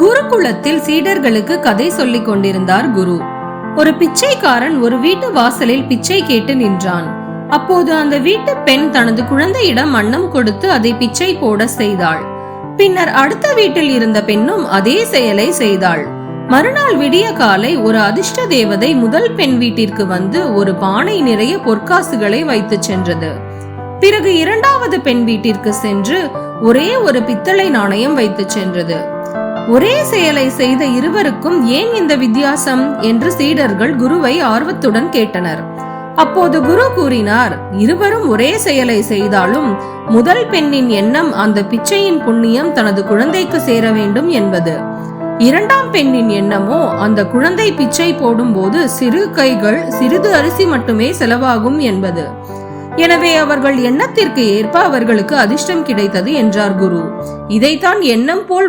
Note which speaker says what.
Speaker 1: குருகுலத்தில் சீடர்களுக்கு கதை சொல்லிக் கொண்டிருந்தார் குரு. ஒரு பிச்சைக்காரன் ஒரு வீட்டு வாசலில் பிச்சை கேட்டு நின்றான். அப்போது அந்த வீட்டு பெண் தனது குழந்தையிடம் அன்னம் கொடுத்து அதை பிச்சை போட செய்தாள். பின்னர் அடுத்த வீட்டில் இருந்த பெண்ணும் அதே செயலை செய்தாள். மறுநாள் விடிய காலை ஒரு அதிர்ஷ்ட தேவதை முதல் பெண் வீட்டிற்கு வந்து ஒரு பானை நிறைய பொற்காசுகளை வைத்து சென்றது. பிறகு இரண்டாவது பெண் வீட்டிற்கு சென்று ஒரே ஒரு பித்தளை நாணயம் வைத்து சென்றது. ஒரே செயலை செய்த இருவருக்கும் ஏன் இந்த வித்தியாசம்? என்று சீடர்கள் குருவை ஆர்வத்துடன் கேட்டனர். அப்போது குரு கூறினார் இருவரும் ஒரே செயலை செய்தாலும் முதல் பெண்ணின் எண்ணம் அந்த பிச்சையின் புண்ணியம் தனது குழந்தைக்கு சேர வேண்டும் என்பது. இரண்டாம் பெண்ணின் எண்ணமோ அந்த குழந்தை பிச்சை போடும்போது சிறு கைகள் சிறிது அரிசி மட்டுமே செலவாகும் என்பது. எனவே அவர்கள் எண்ணத்திற்கு ஏற்ப அவர்களுக்கு அதிர்ஷ்டம் கிடைத்தது என்றார் குரு. இதைத்தான் எண்ணம் போல்